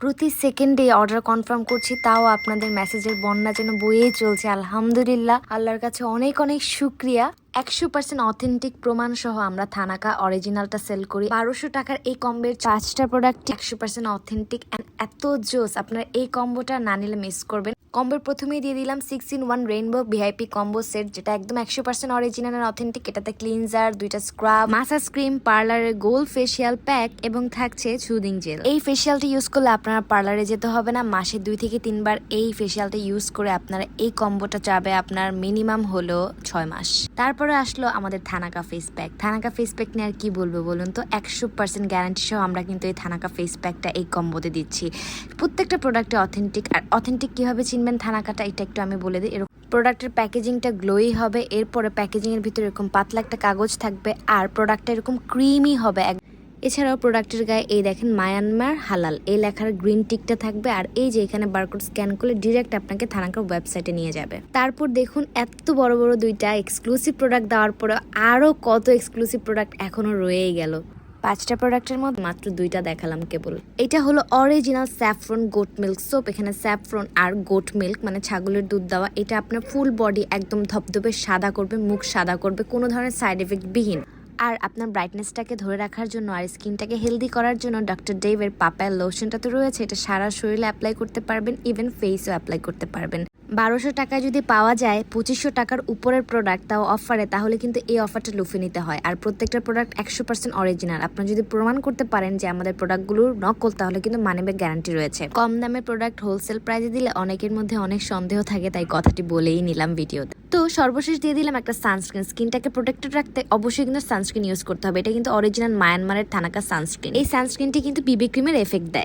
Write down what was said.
প্রতি সেকেন্ডে order confirm করছি, তাও আপনাদের মেসেজের বন্যা যেন বইয়েই চলছে। আলহামদুলিল্লাহ, আল্লাহর কাছে অনেক অনেক শুক্রিয়া। একশো পার্সেন্ট অথেন্টিক প্রমাণ সহ আমরা থানাকা অরিজিনালটা সেল করি। বারোশো টাকার এই কম্বের পাঁচটা প্রোডাক্ট একশো পার্সেন্ট অথেন্টিক এত জোস। আপনার এই কম্বোটা না নিলে মিস করবেন। কম্বোর প্রথমেই দিয়ে দিলাম six in one rainbow VIP combo set যেটা একদম একশো পার্সেন্ট অরিজিনাল আর অথেন্টিক এটাতে ক্লিনজার দুইটা স্ক্রাব মাসাজ ক্রিম পার্লারের গোল ফেসিয়াল প্যাক এবং থাকছে সুদিং জেল এই ফেসিয়ালটি ইউজ করলে আপনারা পার্লারে যেতে হবে না, মাসে দুই থেকে তিনবার এই ফেসিয়ালটা ইউজ করে আপনারা এই কম্বোটা চাবে আপনার মিনিমাম হলো ছয় মাস। তারপরে আসলো আমাদের thanaka face pack thanaka face pack নিয়ে আর কি বলব বলুন তো? একশো পার্সেন্ট গ্যারান্টি সহ আমরা কিন্তু এই থানাকা ফেস প্যাকটা এই কম্বোতে দিচ্ছি। প্রত্যেকটা প্রোডাক্টে অথেন্টিক আর অথেন্টিক কীভাবে চিনবেন থানাকাটা এটা একটু আমি বলে দিই। এরকম প্রোডাক্টের প্যাকেজিংটা গ্লোই হবে, এরপরে প্যাকেজিংয়ের ভিতরে এরকম পাতলা একটা কাগজ থাকবে, আর প্রোডাক্টটা এরকম ক্রিমই হবে এক- এছাড়াও প্রোডাক্টের গায়ে এই দেখেন মায়ানমার হালাল। এই লেখার গ্রিন টিকটা থাকবে আর এই যে এখানে বারকোড স্ক্যান করলে ডিরেক্ট আপনাকে থানাকার ওয়েবসাইটে নিয়ে যাবে। তারপর দেখুন এত বড় বড় দুইটা এক্সক্লুসিভ প্রোডাক্ট দেওয়ার পরে আরও কত এক্সক্লুসিভ প্রোডাক্ট এখনও রয়েই গেল। পাঁচটা প্রোডাক্টের মধ্যে মাত্র দুইটা দেখালাম কেবল। এটা হলো original saffron goat milk soap এখানে স্যাফ্রন আর গোট মিল্ক মানে ছাগলের দুধ দেওয়া। এটা আপনার ফুল বডি একদম ধপধপে সাদা করবে, মুখ সাদা করবে, কোনো ধরনের সাইড এফেক্ট বিহীন। আর আপনার ব্রাইটনেসটাকে ধরে রাখার জন্য আর স্কিনটাকে হেলদি করার জন্য ডক্টর ডেভের পাপায়ার লোশনটা তো রয়েছে, এটা সারা শরীরে অ্যাপ্লাই করতে পারবেন ইভেন ফেসও অ্যাপ্লাই করতে পারবেন। বারোশো টাকায় যদি পাওয়া যায়, পঁচিশশো টাকার উপরের প্রোডাক্ট তাও অফারে তাহলে কিন্তু এই অফারটা লুফে নিতে হয়। আর প্রত্যেকটা প্রোডাক্ট একশো পার্সেন্ট অরিজিনাল আপনারা যদি প্রমাণ করতে পারেন যে আমাদের প্রোডাক্টগুলোর নকল, তাহলে কিন্তু মানিব্যাগ গ্যারান্টি রয়েছে। কম দামের প্রোডাক্ট হোলসেল প্রাইসে দিলে অনেকের মধ্যে অনেক সন্দেহ থাকে, তাই কথাটি বলেই নিলাম ভিডিওতে। তো সর্বশেষ দিয়ে দিলাম একটা সানস্ক্রিন স্কিনটাকে প্রোটেক্টেড রাখতে অবশ্যই কিন্তু সানস্ক্রিন ইউজ করতে হবে। এটা কিন্তু অরিজিনাল মায়ানমারের থানাকা সানস্ক্রিন এই সানস্ক্রিনটি কিন্তু বিবি ক্রিমের এফেক্ট দেয়।